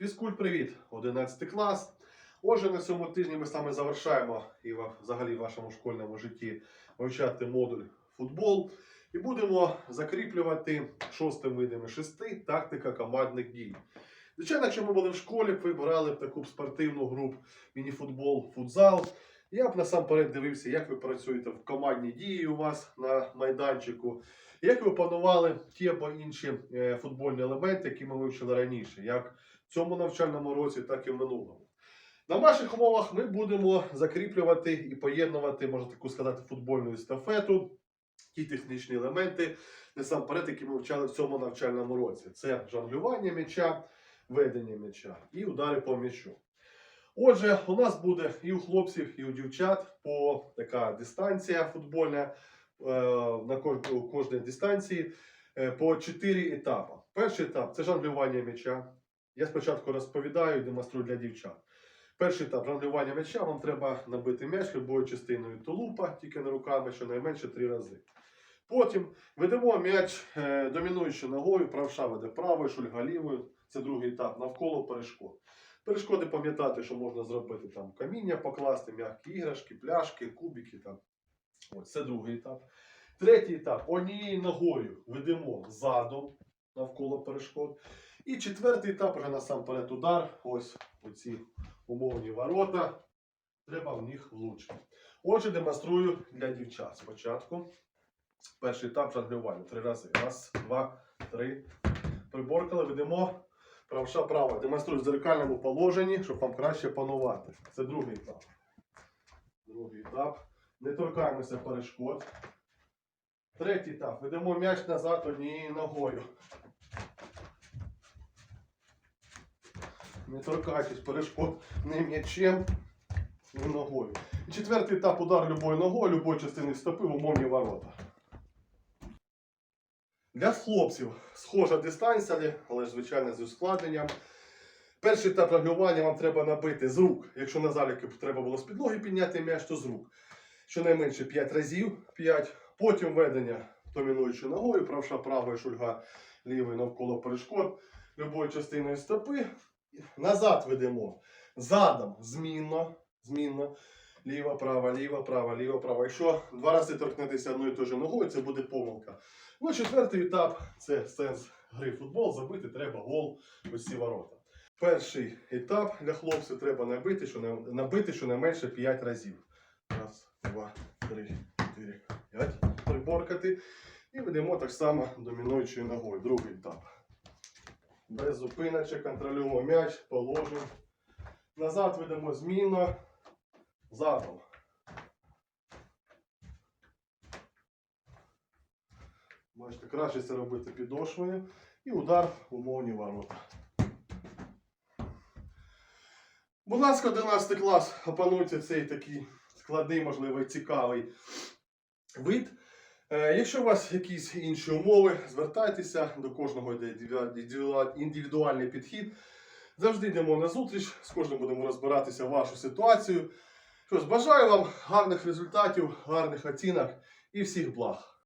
Фізкульт, привіт! 11 клас. Отже, на цьому тижні ми саме завершаємо і взагалі в вашому школьному житті вивчати модуль футбол. І будемо закріплювати шостим видами шести тактика командних дій. Звичайно, якщо ми були в школі, ви брали б таку спортивну групу міні-футбол, футзал. Я б насамперед дивився, як ви працюєте в командній дії у вас на майданчику, як ви опанували ті або інші е, футбольні елементи, які ми вивчили раніше, як в цьому навчальному році, так і в минулому. На ваших умовах ми будемо закріплювати і поєднувати, можна таку сказати, футбольну естафету, ті технічні елементи, насамперед, які ми вивчали в цьому навчальному році. Це жонглювання м'яча, ведення м'яча і удари по м'ячу. Отже, у нас буде і у хлопців, і у дівчат по така дистанція футбольна е, на кожній дистанції е, по чотири етапи. Перший етап це жонглювання м'яча. Я спочатку розповідаю і демонструю для дівчат. Перший етап жонглювання м'яча, вам треба набити м'яч любою частиною тулупа, тільки не руками, щонайменше три рази. Потім ведемо м'яч е, домінуючи ногою, правша веде правою, шульга лівою. Це другий етап навколо перешкод. Перешкоди пам'ятати, що можна зробити там каміння покласти, м'які іграшки, пляшки, кубики. Там. Ось це другий етап. Третій етап однією ногою ведемо задом навколо перешкод. І четвертий етап вже насамперед удар. Ось оці умовні ворота. Треба в них влучити. Отже, демонструю для дівчат. Спочатку перший етап жонглювання. Три рази. Раз, два, три. Приборкали, ведемо правша права. Демонструю в зеркальному положенні, щоб вам краще панувати. Це другий етап. Другий етап. Не торкаємося перешкод. Третій етап. Ведемо м'яч назад однією ногою. Не торкайтесь перешкод не м'ячем, не ногою. Четвертий етап удар любою ногою, любої частини стопи в умовні ворота. Для хлопців схожа дистанція, але- звичайно з ускладненням. Перший етап регулювання вам треба набити з рук. Якщо на заліки треба було з підлоги підняти м'яч, то з рук. Щонайменше 5 разів. 5. Потім ведення домінуючою ногою, правша правою, шульга лівою навколо перешкод, любою частиною стопи. Назад ведемо. Задом змінно. змінно. Ліва, права, ліва, права, ліва, права. Якщо два рази торкнетеся одною і тою же ногою, це буде помилка. Ну, четвертий етап це сенс гри в футбол. Забити треба гол в ці ворота. Перший етап для хлопців треба набити, що не, набити щонайменше 5 разів. Раз, два, три, чотири, п'ять. Приборкати. І ведемо так само домінуючою ногою. Другий етап. Без зупиночок, контролюємо м'яч, положимо. Назад ведемо змінно. Задом. Бачите, краще це робити підошвою. І удар в умовні ворота. Будь ласка, 11 клас, опануйте цей такий складний, можливо, цікавий вид. Е, Якщо у вас якісь інші умови, звертайтеся до кожного йде індивідуальний підхід. Завжди йдемо на зустріч, з кожним будемо розбиратися вашу ситуацію. Що ж, бажаю вам гарних результатів, гарних оцінок і всіх благ.